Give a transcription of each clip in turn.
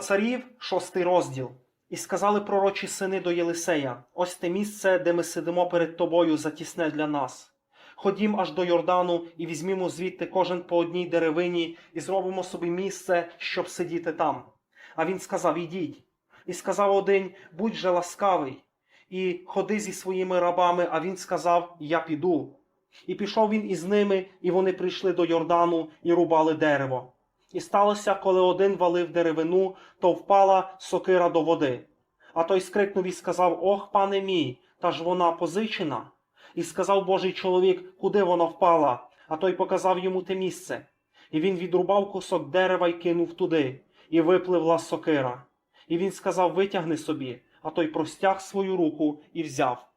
Царів, шостий розділ. І сказали пророчі сини до Єлисея: ось те місце, де ми сидимо перед тобою, затісне для нас. Ходім аж до Йордану і візьмімо звідти кожен по одній деревині і зробимо собі місце, щоб сидіти там. А він сказав: Ідіть. І сказав один: Будь же ласкавий, і ходи зі своїми рабами. А він сказав: Я піду. І пішов він із ними, і вони прийшли до Йордану і рубали дерево. І сталося, коли один валив деревину, то впала сокира до води. А той скрикнув і сказав: Ох, пане мій, та ж вона позичена. І сказав Божий чоловік, куди вона впала, а той показав йому те місце. І він відрубав кусок дерева і кинув туди, і випливла сокира. І він сказав: Витягни собі, а той простяг свою руку і взяв.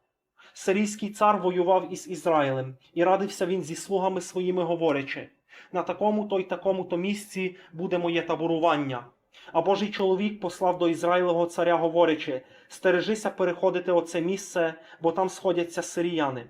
Сирійський цар воював із Ізраїлем, і радився він зі слугами своїми, говорячи: на такому то й такому то місці буде моє таборування. А Божий чоловік послав до Ізраїлевого царя, говорячи: Стережися переходити оце місце, бо там сходяться сиріяни.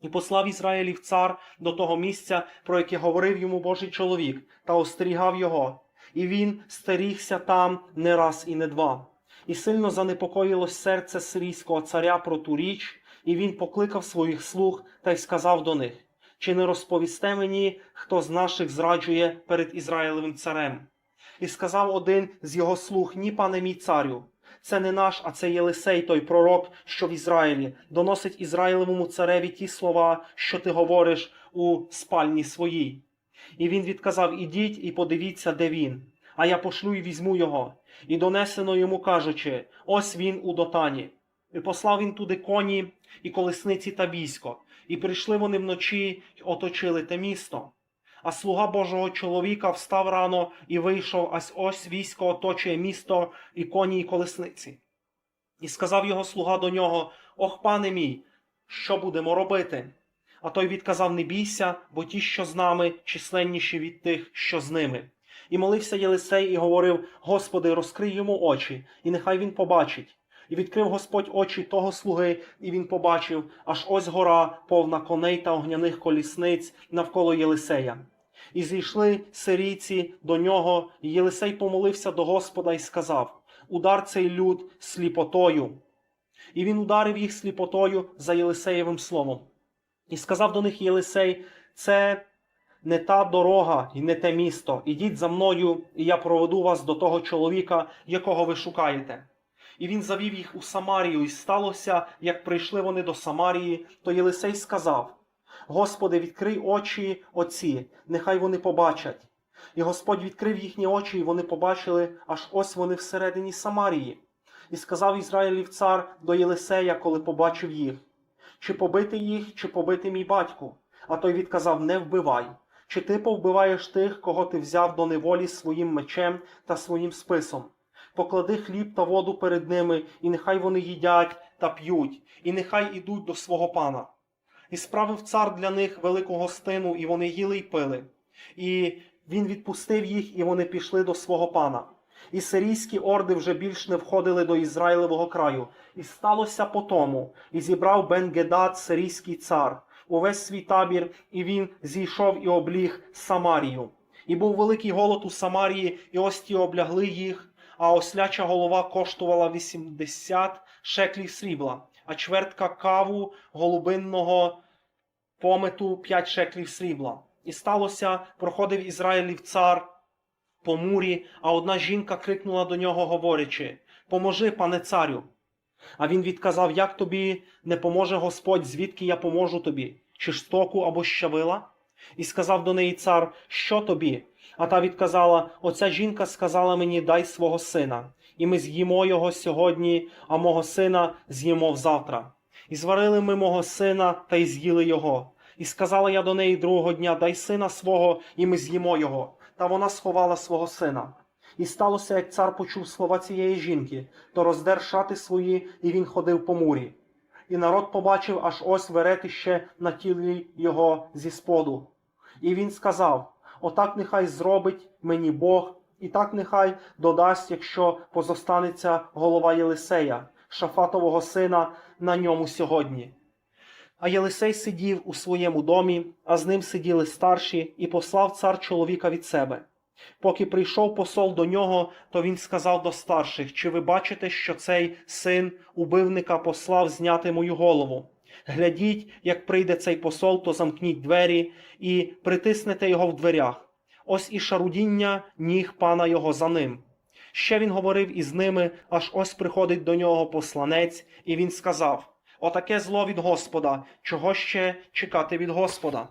І послав Ізраїлів цар до того місця, про яке говорив йому Божий чоловік, та остерігав його. І він стерігся там не раз і не два. І сильно занепокоїлось серце сирійського царя про ту річ, і він покликав своїх слуг та й сказав до них: Чи не розповісте мені, хто з наших зраджує перед Ізраїлевим царем? І сказав один з його слуг: Ні, пане мій царю, це не наш, а це Єлисей, той пророк, що в Ізраїлі, доносить Ізраїлевому цареві ті слова, що ти говориш у спальні своїй. І він відказав: Ідіть і подивіться, де він. А я пошлю і візьму його. І донесено йому кажучи: ось він у дотані. І послав він туди коні і колесниці та військо. І прийшли вони вночі й оточили те місто. А слуга Божого чоловіка встав рано і вийшов, ась ось військо оточує місто і коні і колесниці. І сказав його слуга до нього: Ох, пане мій, що будемо робити? А той відказав: Не бійся, бо ті, що з нами, численніші від тих, що з ними. І молився Єлисей і говорив: Господи, розкрий йому очі, і нехай він побачить. І відкрив Господь очі того слуги, і він побачив, аж ось гора, повна коней та огняних колісниць навколо Єлисея. І зійшли сирійці до нього, і Єлисей помолився до Господа і сказав: Удар цей люд сліпотою. І він ударив їх сліпотою за Єлисеєвим словом. І сказав до них Єлисей: Це не та дорога і не те місто. Ідіть за мною, і я проведу вас до того чоловіка, якого ви шукаєте. І він завів їх у Самарію, і сталося, як прийшли вони до Самарії, то Єлисей сказав: Господи, відкрий очі оці, нехай вони побачать. І Господь відкрив їхні очі, і вони побачили, аж ось вони всередині Самарії. І сказав Ізраїлів цар до Єлисея, коли побачив їх: чи побити їх, чи побити мій батько? А той відказав: Не вбивай. Чи ти повбиваєш тих, кого ти взяв до неволі своїм мечем та своїм списом? Поклади хліб та воду перед ними, і нехай вони їдять та п'ють, і нехай ідуть до свого пана. І справив цар для них велику гостину, і вони їли й пили. І він відпустив їх, і вони пішли до свого пана. І сирійські орди вже більш не входили до Ізраїлевого краю. І сталося по тому, і зібрав Бен-Гедад, сирійський цар, увесь свій табір, і він зійшов і обліг Самарію. І був великий голод у Самарії, і ось ті облягли їх, а осляча голова коштувала 80 шеклів срібла, а чвертка каву голубинного помету 5 шеклів срібла. І сталося, проходив Ізраїлів цар по мурі, а одна жінка крикнула до нього, говорячи: Поможи, пане царю. А він відказав: Як тобі не поможе Господь, звідки я поможу тобі? Чи ж стоку або щавила? І сказав до неї цар, що тобі? А та відказала: Оця жінка сказала мені, дай свого сина, і ми з'їмо його сьогодні, а мого сина з'їмо завтра. І зварили ми мого сина та й з'їли його. І сказала я до неї другого дня: Дай сина свого, і ми з'їмо його. Та вона сховала свого сина. І сталося, як цар почув слова цієї жінки, то роздер шати свої, і він ходив по мурі. І народ побачив аж ось веретище на тілі його зі споду. І він сказав: Отак нехай зробить мені Бог, і так нехай додасть, якщо позостанеться голова Єлисея, Шафатового сина, на ньому сьогодні. А Єлисей сидів у своєму домі, а з ним сиділи старші, і послав цар чоловіка від себе. Поки прийшов посол до нього, то він сказав до старших: Чи ви бачите, що цей син убивника послав зняти мою голову? Глядіть, як прийде цей посол, то замкніть двері і притиснете його в дверях. Ось і шарудіння ніг пана його за ним. Ще він говорив із ними, аж ось приходить до нього посланець, і він сказав: Отаке зло від Господа, чого ще чекати від Господа?